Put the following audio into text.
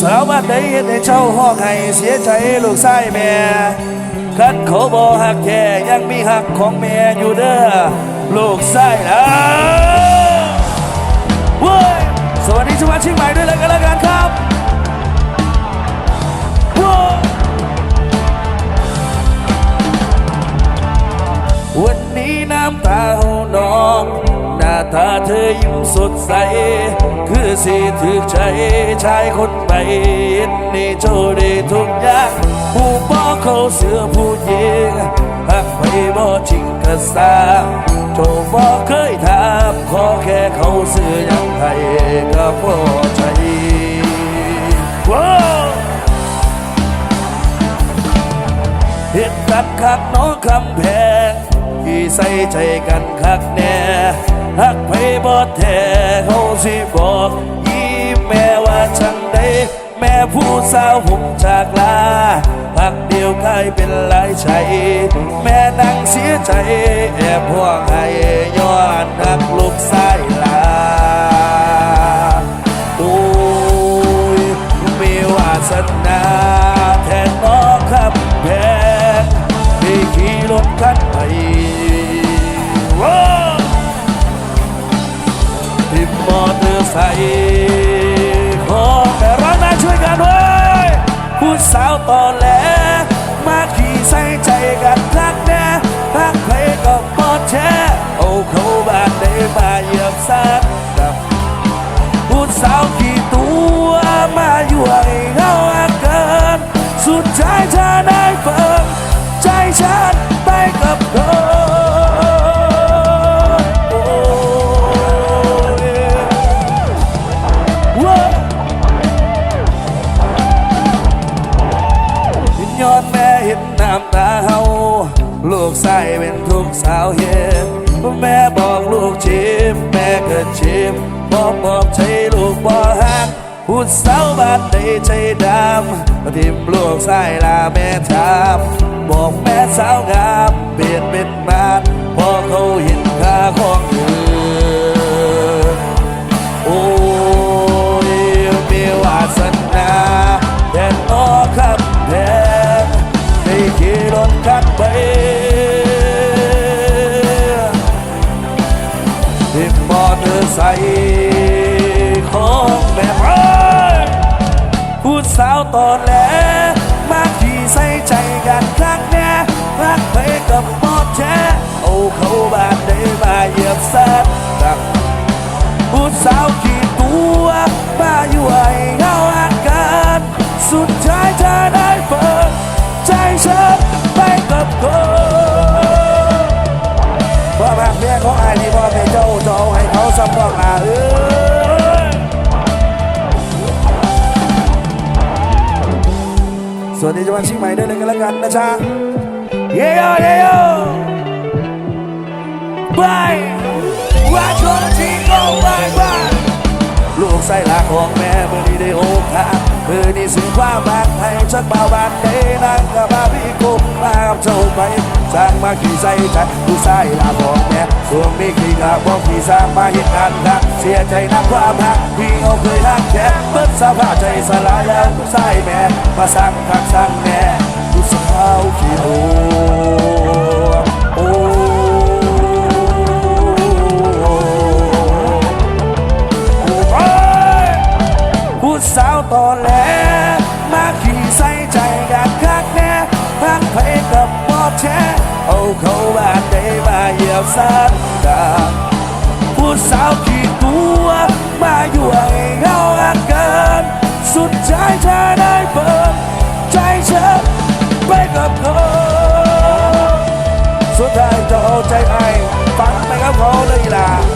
สาวบ้านใดเห็นในเช้าห้องให้เสียใจลูกชายแม่คันเขาบอหักแค่ยังมีหักของแม่อยู่เด้อลูกชายนะเว้ยสวัสดีจังหวัดเชียงใหม่ด้วยแล้วกันแล้วกันครับ หน้าตาเธอยิ้มสดใส คือสิถือใจชายคนใหม่นี่โจได้ทุกอย่างผู้บอกเขาเสือผู้หญิงหักไปบ่จริงกระสาโจบอกเคยถามขอแค่เขาเสือยังไงก็พอใจเห็นกันคักน้องคำแพงที่ใส่ใจกันคักแน่ หักไปบ่แท้เขาสิบอกอีแม่ว่าจังได้แม่ผู้สาวผมจากลาหักเดียวกลายเป็นหลายใจ แม่นั่งเสียใจแอบห่วงให้ย้อน เตอร์ไซค์ขอแต่ร้องได้ช่วยกันเว้ยผู้สาวตอนแหลม กใส่เป็นทุกสาวเห็นแม่บอกลูกชิมแม่ก็ชิมบอกบอกใช่ลูกบ่ฮักพูดสาวบ้านใดใจดำทิมลูกใส่ลาแม่ถามบอกแม่สาวงาม อเตอร์ไซค์ของแม่เอ้ยผู้สาวตอนแหลมาขี่ใส่ใจกันครั้งแน่รักไปกับปอดแท้เอาเขาบ้านได้มาเหยียบสัตว์กับผู้สาวกี่ตัวมาอยู่ให้เงาอาการสุดท้ายเธอได้เปิด เอ้ยสวัสดีจังหวัดเชียงใหม่ด้วยนะกันแล้วกันนะจ๊ะเย้โยเย้โย Bye Watch your team go bye bye ลูกไส้ลาของแม่เมื่อนี้ได้โอกาสเมื่อนี้สิ่งความรักให้ชักเบาบานเดนั่งกับมาพี่กุมมากับเจ้าไปสร้างมาขี่ใส่ใจลูกไส้ลาของแม่ส่วนนี้ขี่กับบอกขี่สร้างมาเห็นงานรักเสียใจนักความรักพี่เอาเคยรักแค่เบิดสภาพใจสลายแล้วลูกไส้แม่มาสร้างทักสร้างแม่ลูกสาวขี่โอโอ้ ผู้สาวตอนแหลมาขี่ใส่ใจกันคักแน่พักเพลกับปอแช่เอาเขาบานได้มาเหยียบสัตว์ดาผู้สาวขี่ตัวมาอยู่ให้เงาอาการสุดท้ายเธอได้เปิดใจฉันไปกับเธอสุดท้ายจะเอาใจไอ้ฟังไปกับเขาเลยล่ะ